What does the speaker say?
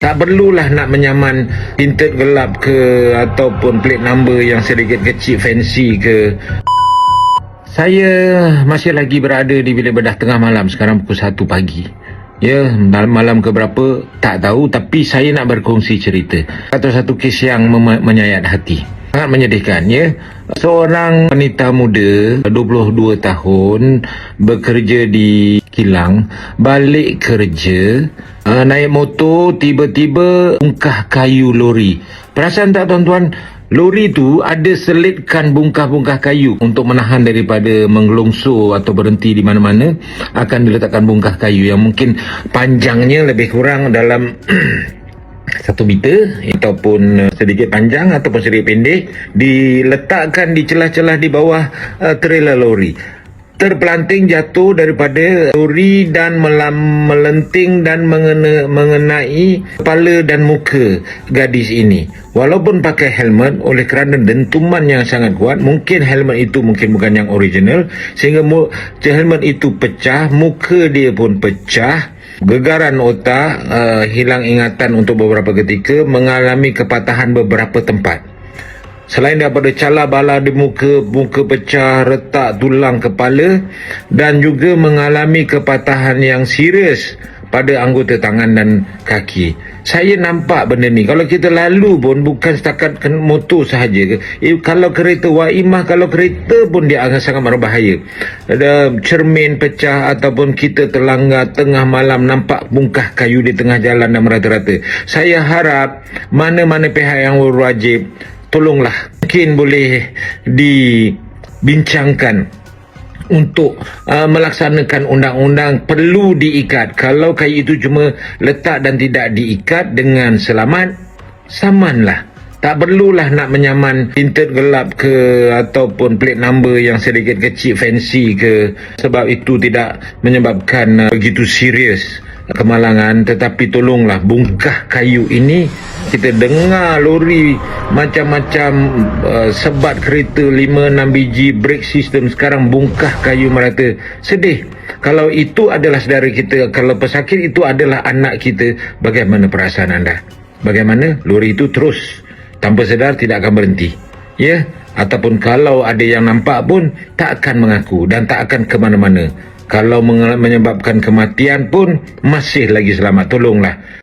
Tak perlulah nak menyaman tinted gelap ke ataupun plate number yang sedikit kecil fancy ke. Saya masih lagi berada di bilik bedah tengah malam sekarang pukul 1 pagi. Ya, dalam malam ke berapa tak tahu tapi saya nak berkongsi cerita. Atau satu kes yang mem- menyayat hati. Sangat menyedihkan ya. Seorang wanita muda 22 tahun bekerja di kilang balik kerja uh, naik motor tiba-tiba bungkah kayu lori. Perasan tak tuan-tuan? Lori tu ada selitkan bungkah-bungkah kayu untuk menahan daripada menggelongsor atau berhenti di mana-mana akan diletakkan bungkah kayu yang mungkin panjangnya lebih kurang dalam satu meter ataupun uh, sedikit panjang ataupun sedikit pendek diletakkan di celah-celah di bawah uh, trailer lori terpelanting jatuh daripada lori dan melam, melenting dan mengena, mengenai kepala dan muka gadis ini. Walaupun pakai helmet oleh kerana dentuman yang sangat kuat, mungkin helmet itu mungkin bukan yang original sehingga mu, helmet itu pecah, muka dia pun pecah. Gegaran otak, uh, hilang ingatan untuk beberapa ketika, mengalami kepatahan beberapa tempat. Selain daripada cala bala di muka, muka pecah, retak tulang kepala dan juga mengalami kepatahan yang serius pada anggota tangan dan kaki. Saya nampak benda ni. Kalau kita lalu pun bukan setakat motor sahaja. Eh, kalau kereta waimah, kalau kereta pun dia akan sangat berbahaya. Ada cermin pecah ataupun kita terlanggar tengah malam nampak bungkah kayu di tengah jalan dan merata-rata. Saya harap mana-mana pihak yang berwajib tolonglah. Mungkin boleh dibincangkan untuk uh, melaksanakan undang-undang perlu diikat. Kalau kayu itu cuma letak dan tidak diikat dengan selamat samanlah. Tak perlulah nak menyaman tinted gelap ke ataupun plate number yang sedikit kecil fancy ke. Sebab itu tidak menyebabkan uh, begitu serius kemalangan. Tetapi tolonglah bungkah kayu ini kita dengar lori macam-macam uh, sebat kereta 5-6 biji brake system sekarang bungkah kayu merata. Sedih. Kalau itu adalah saudara kita kalau pesakit itu adalah anak kita bagaimana perasaan anda? Bagaimana lori itu terus tanpa sedar tidak akan berhenti. Ya? Ataupun kalau ada yang nampak pun tak akan mengaku dan tak akan ke mana-mana. Kalau menyebabkan kematian pun masih lagi selamat. Tolonglah